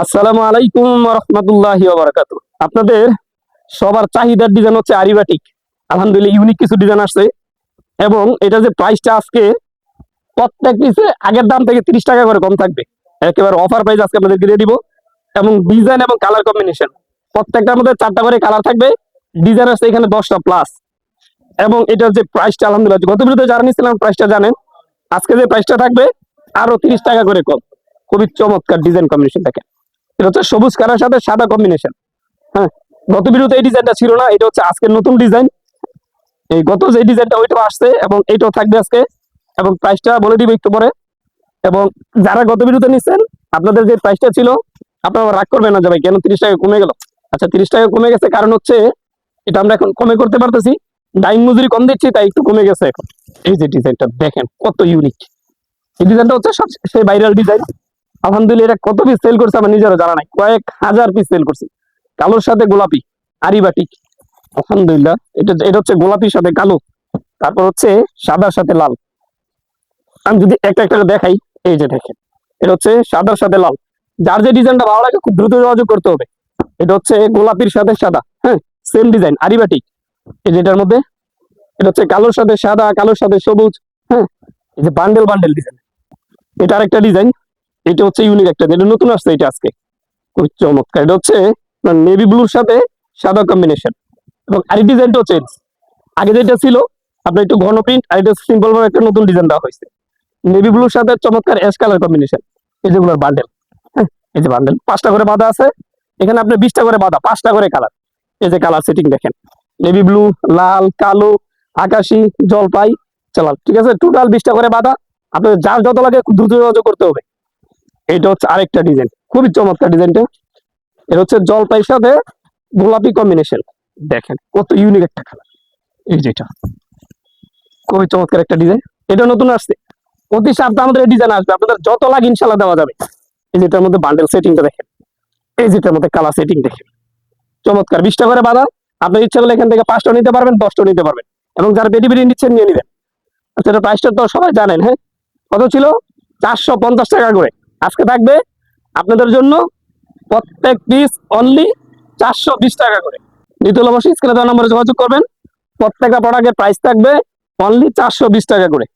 আসসালামু আলাইকুম রহমতুল্লাহ আপনাদের সবার চাহিদার ডিজাইন হচ্ছে আরিবাটিক আলহামদুলিল্লাহ ইউনিক কিছু ডিজাইন আসছে। এবং এটা যে প্রাইসটা আজকে, প্রত্যেক পিসে আগের দাম থেকে তিরিশ টাকা করে কম থাকবে। একেবারে অফার প্রাইস আজকে আপনাদেরকে দিয়ে দিব। এবং ডিজাইন এবং কালার কম্বিনেশন প্রত্যেকটার মধ্যে চারটা করে কালার থাকবে। ডিজাইন আছে এখানে দশটা প্লাস এবং এটার যে প্রাইসটা আলহামদুলিল্লাহ, গত বিরুদ্ধে যারা নিয়েছিলাম প্রাইসটা জানেন, আজকে যে প্রাইসটা থাকবে, আরও তিরিশ টাকা করে কম। খুবই চমৎকার ডিজাইন কম্বিনেশন থাকে এটা হচ্ছে সবুজ কালার সাথে সাদা কম্বিনেশন হ্যাঁ গত বিরুদ্ধে এই ডিজাইনটা ছিল না, এটা হচ্ছে আজকের নতুন ডিজাইন এই গত যে ডিজাইনটা ওইটাও আসছে এবং এইটাও থাকবে আজকে। এবং প্রাইসটা বলে দিব একটু পরে। এবং যারা গত বিরুদ্ধে নিচ্ছেন, আপনাদের যে প্রাইসটা ছিল, আপনারা রাগ করবেন না যাবে কেন তিরিশ টাকা কমে গেল? আচ্ছা তিরিশ টাকা কমে গেছে কারণ হচ্ছে, এটা আমরা এখন কমে করতে পারতেছি। ডাইং মজুরি কম দিচ্ছি, তাই একটু কমে গেছে এখন। এই যে ডিজাইনটা দেখেন, কত ইউনিক এই ডিজাইনটা হচ্ছে সব সেই ভাইরাল ডিজাইন আলহামদুলিল্লাহ, এটা কত পিস সেল করছে আমার নিজেরও জানা নাই। কয়েক হাজার পিস সেল করছি। কালোর সাথে গোলাপি আরিবাটিক আলহামদুলিল্লাহ, এটা এটা হচ্ছে গোলাপির সাথে কালো, তারপর হচ্ছে সাদার সাথে লাল। আমি যদি একটা একটা দেখাই, এই যে দেখেন, এটা হচ্ছে সাদার সাথে লাল। যার যে ডিজাইনটা ভালো লাগে, খুব দ্রুত যোগাযোগ করতে হবে। এটা হচ্ছে গোলাপির সাথে সাদা হ্যাঁ সেম ডিজাইন আরিবাটিক এই যে এটার মধ্যে, এটা হচ্ছে কালোর সাথে সাদা, কালোর সাথে সবুজ হ্যাঁ এই যে বান্ডেল বান্ডেল ডিজাইন এটা আরেকটা ডিজাইন এটা হচ্ছে ইউনিক একটা যেটা নতুন আসছে এটা আজকে। খুব চমৎকার। এটা হচ্ছে নেভি ব্লুর সাথে সাদা কম্বিনেশন এবং আর ডিজাইনটাও চেঞ্জ আগে যেটা ছিল, আপনার একটু ঘন প্রিন্ট আর এটা সিম্পল ভাবে একটা নতুন ডিজাইন দেওয়া হয়েছে। নেভি ব্লুর সাথে চমৎকার অ্যাশ কালার কম্বিনেশন এই যেগুলোর বান্ডেল হ্যাঁ এই যে বান্ডেল পাঁচটা করে বাঁধা আছে। এখানে আপনি বিশটা করে বাঁধা, পাঁচটা করে কালার এই যে কালার সেটিং দেখেন। নেভি ব্লু লাল, কালো, আকাশি, জলপাই চালাল ঠিক আছে? টোটাল বিশটা করে বাঁধা। আপনাদের যার যত লাগে খুব দ্রুত যোগাযোগ করতে হবে। এটা হচ্ছে আরেকটা ডিজাইন খুবই চমৎকার ডিজাইনটা এটা হচ্ছে জলপাইয়ের সাথে গোলাপি কম্বিনেশন দেখেন, কত ইউনিক একটা কালার এই যেটা খুবই চমৎকার একটা ডিজাইন এটা নতুন আসছে। অতি সপ্তাহে আমাদের ডিজাইন আসবে। আপনাদের যত লাগে ইনশাল্লাহ দেওয়া যাবে। এই যেটার মধ্যে বান্ডেল সেটিংটা দেখেন। এই যেটার মধ্যে কালার সেটিং দেখেন। চমৎকার। বিশটা করে বাধা আপনার ইচ্ছা করলে এখান থেকে পাঁচটা নিতে পারবেন দশটা নিতে পারবেন। এবং যারা বেটি বেটি নিচ্ছেন, নিয়ে নেবেন। আচ্ছা এটা প্রাইসটা তো সবাই জানেন হ্যাঁ? কত ছিল? চারশো পঞ্চাশ টাকা করে। আজকে থাকবে আপনাদের জন্য প্রত্যেক পিস অনলি চারশো বিশ টাকা করে। দ্বিতীয় অবশ্যই স্ক্রিনে দেওয়া নম্বরে যোগাযোগ করবেন। প্রত্যেকটা প্রোডাক্টের প্রাইস থাকবে অনলি চারশো বিশ টাকা করে।